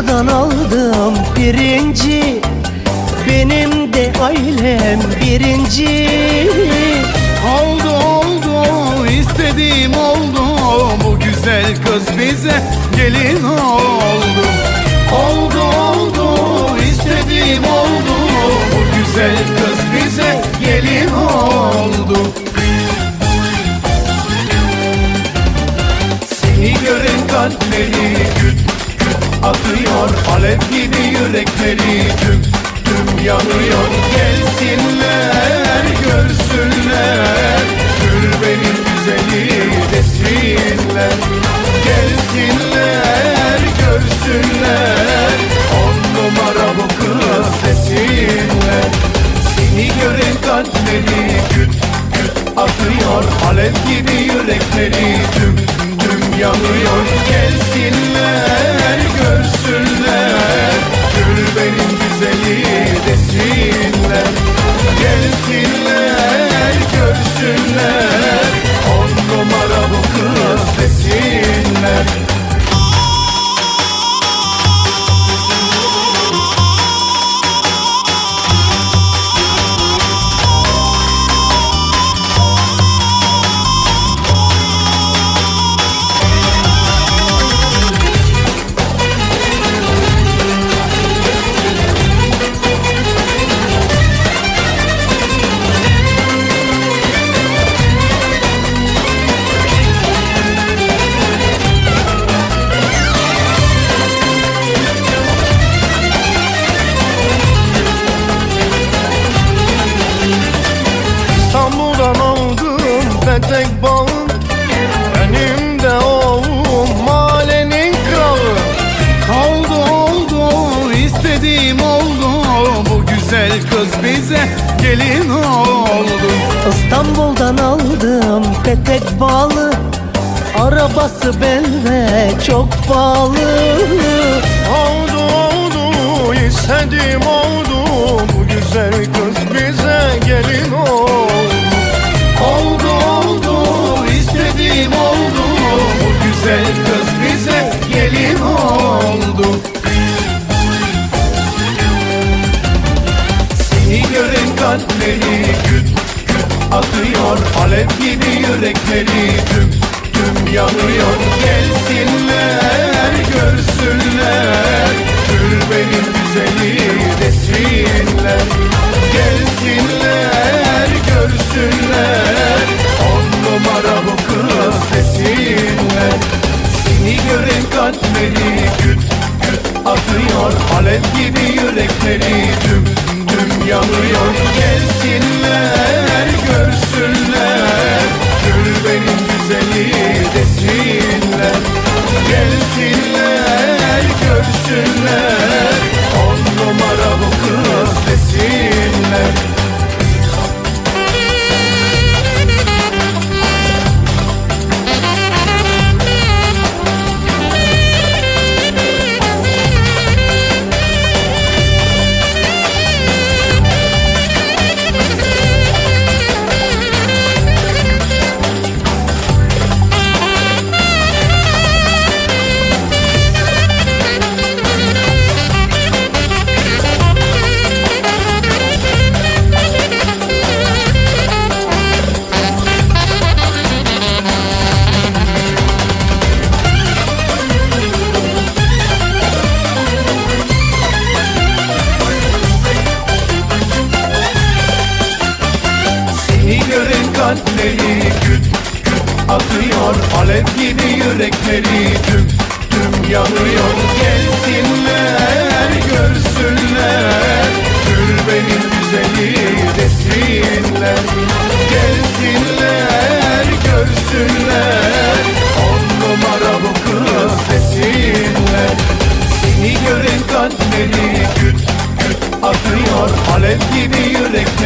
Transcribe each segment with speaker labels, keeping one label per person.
Speaker 1: buradan aldım pirinci. Benim de ailem birinci.
Speaker 2: Oldu oldu istediğim oldu. Bu güzel kız bize gelin oldu. Oldu oldu istediğim oldu. Bu güzel kız bize gelin oldu. Seni gören kalpleri güt atıyor. Alev gibi yürekleri tüm tüm yanıyor. Gelsinler görsünler. Gül benim güzeli desinler. Gelsinler görsünler. On numara bu kız desinler. Seni gören kalpleri güt güt atıyor. Alev gibi yürekleri tüm tüm yanıyor. Gelsinler görsünler Gül benim güzeli desinler
Speaker 1: çok pahalı. Oldu oldu istediğim oldu. Bu güzel kız bize gelin oldu
Speaker 2: Oldu oldu istediğim oldu. Bu güzel kız bize gelin oldu Seni gören kalpleri güt güt atıyor. Alev gibi yürekleri tüm tüm yanıyor. Gelsinler görsünler Gül benim güzeli desinler. Gelsinler görsünler. On numara bu kız desinler. Seni gören kalpleri güt güt atıyor. Alev gibi yürekleri tüm tüm yanıyor. Gelsinler görsünler. Gül benim güzeli desinler. Gelsinler görsünler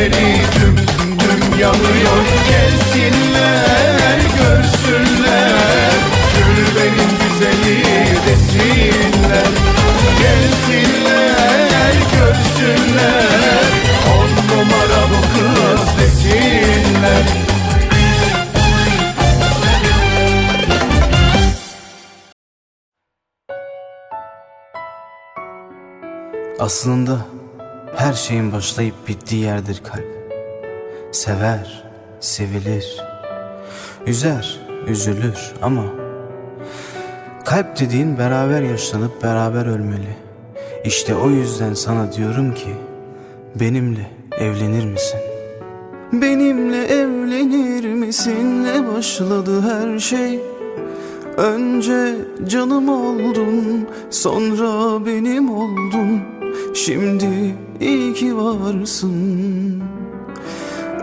Speaker 2: yürekleri tüm tüm yanıyor Gelsinler görsünler. Gül benim güzeli desinler. Gelsinler görsünler. On numara bu kız desinler. Aslında her şeyin başlayıp bittiği yerdir kalp. Sever, sevilir, üzer, üzülür ama kalp dediğin beraber yaşlanıp beraber ölmeli. İşte o yüzden sana diyorum ki benimle evlenir misin? Benimle evlenir misin? Ne başladı her şey? Önce canım oldun, sonra benim oldun. Şimdi iyi ki varsın.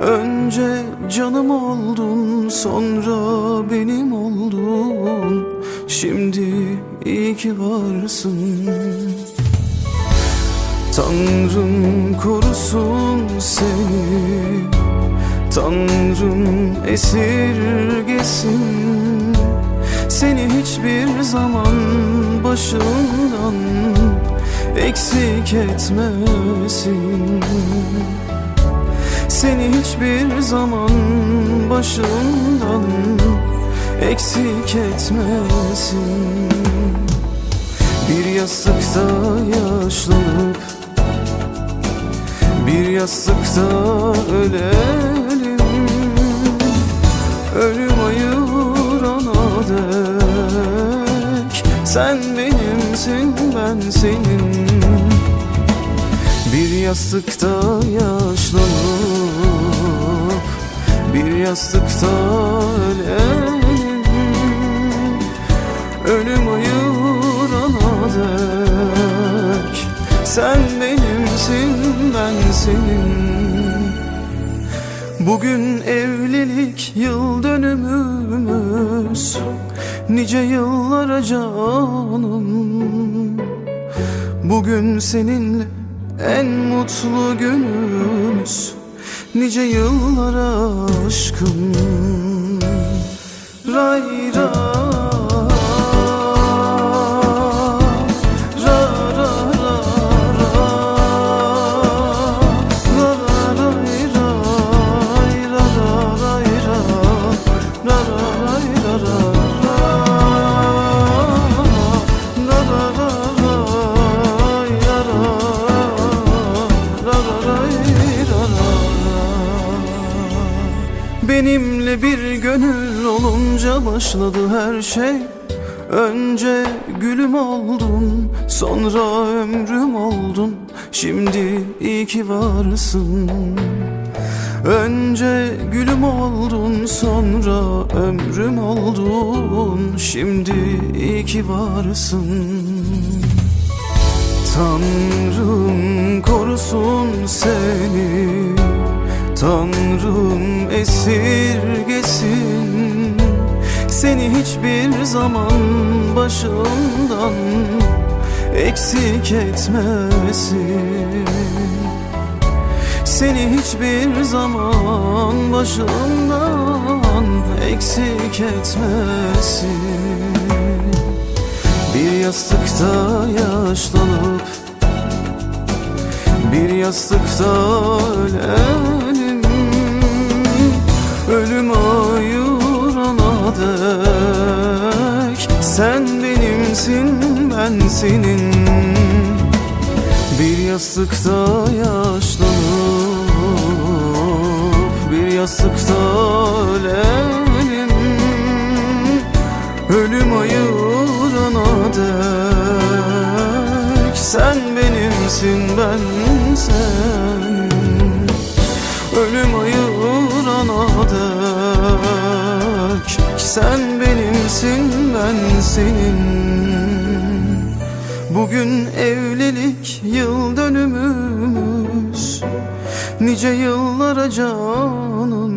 Speaker 2: Önce canım oldun, sonra benim oldun. Şimdi iyi ki varsın. Tanrım korusun seni Tanrım esirgesin Seni hiçbir zaman başından eksik etmesin. Seni hiçbir zaman başından eksik etmesin. Bir yastıkta yaşlanıp bir yastıkta ölelim. Ölüm ayırana dek Sen benimsin ben senin yastıkta yaşlanıp Bir yastıkta ölelim Ölüm ayırana dek Sen benimsin ben senin. Bugün evlilik yıl dönümümüz Nice yıllara canım. Bugün seninle en mutlu günümüz Nice yıllara aşkım. Ray ra başladı her şey. Önce gülüm oldun, sonra ömrüm oldun. Şimdi iyi ki varsın. Önce gülüm oldun, sonra ömrüm oldun. Şimdi iyi ki varsın. Tanrım korusun seni. Tanrım esirgesin Seni hiçbir zaman başından eksik etmesin. Seni hiçbir zaman başından eksik etmesin. Bir yastıkta yaşlanıp bir yastıkta ölelim benimsin ben senin. Bir yastıkta yaşlanıp Bir yastıkta ölelim. Ölüm ayırana dek Sen benimsin ben senin Ölüm ayırana dek Sen benimsin ben senin Bugün evlilik yıl dönümümüz Nice yıllara canım.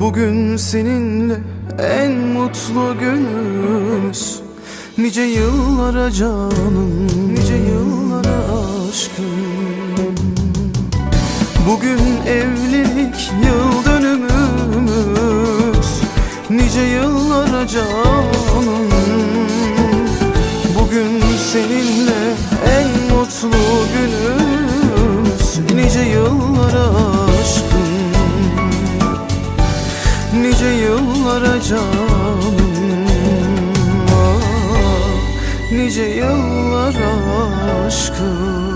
Speaker 2: Bugün seninle en mutlu günümüz Nice yıllara canım Nice yıllara aşkım. Bugün evlilik yıl dönümümüz Nice yıllara canım mutlu günümüz Nice yıllara aşkım. Nice yıllara canım Ah, Nice yıllar aşkım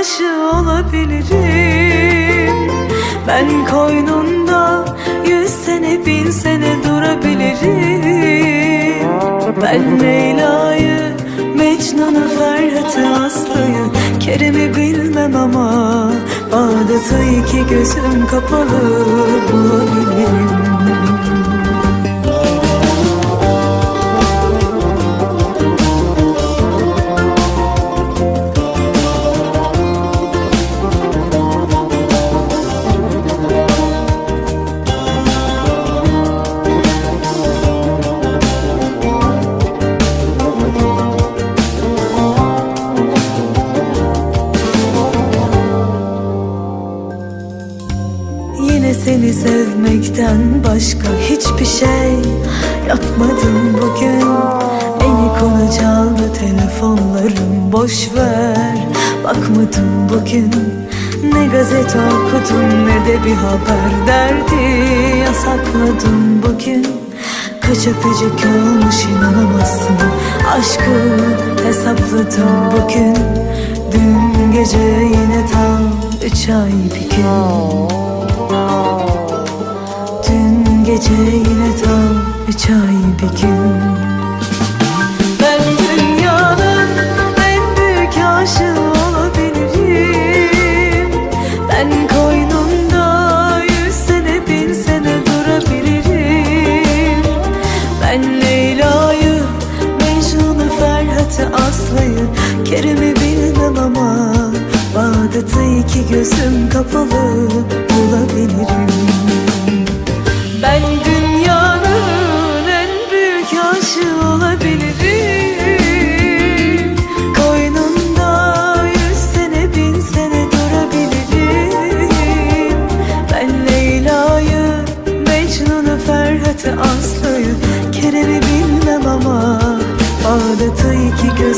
Speaker 3: aşığı olabilirim Ben koynunda yüz sene bin sene durabilirim Ben Leyla'yı, Mecnun'u, Ferhat'ı, Aslı'yı Kerem'i bilmem ama Bağdat'ı iki gözüm kapalı bulabilirim Bakmadım bugün Ne gazete okudum ne de bir haber derdi. Yasakladım bugün Kaç öpücük olmuş inanamazsın. Aşkı hesapladım bugün Dün gece yine tam üç ay bir gün. Dün gece yine tam üç ay bir gün Bağdat'ı iki gözüm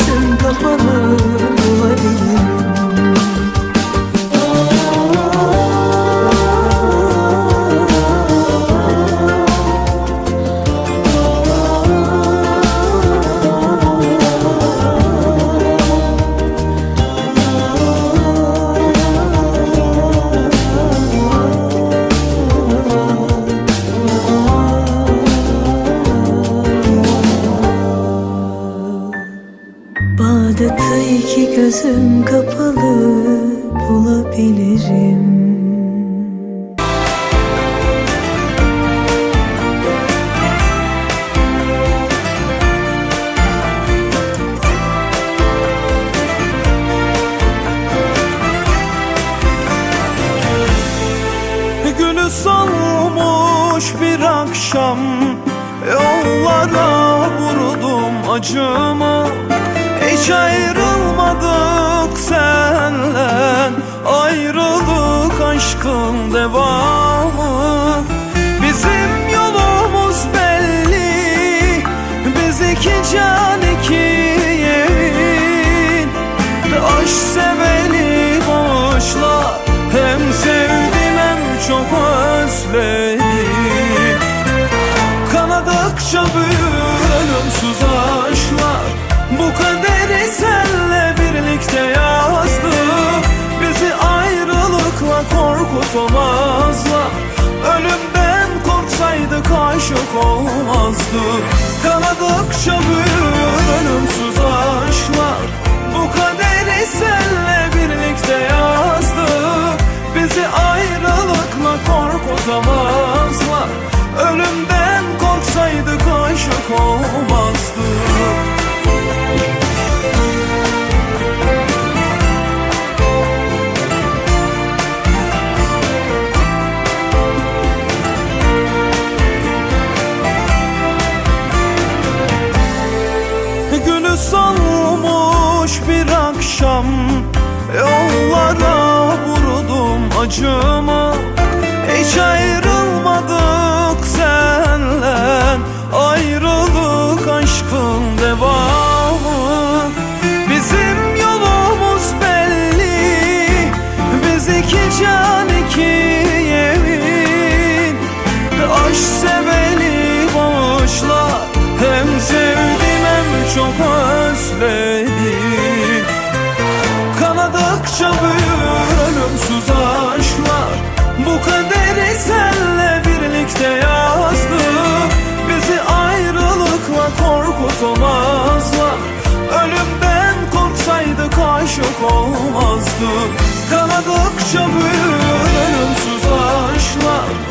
Speaker 3: Bağdat'ı iki gözüm kapalı bulabilirim.
Speaker 2: Gülü solmuş bir akşam Yollara vurdum acımı Hiç ayrılmadık senle. Ayrılık aşkın devamı korkutamazlar Ölümden korksaydık aşık olmazdı. Kanadıkça büyür ölümsüz aşklar. Bu kaderi senle birlikte yazdı. Bizi ayrılıkla korkutamazlar Yollara vurdum acımı Hiç ayrılmadık senle. Ayrılık aşkın devamı. Bizim yolumuz belli. Biz iki can iki yemin. Aşk seveli bağışla. Hem sevdim hem çok özledim Kaderi senle birlikte yazdık. Bizi ayrılıkla korkutamazlar. Ölümden korksaydık aşık olmazdık Kanadıkça büyür ölümsüz aşklar.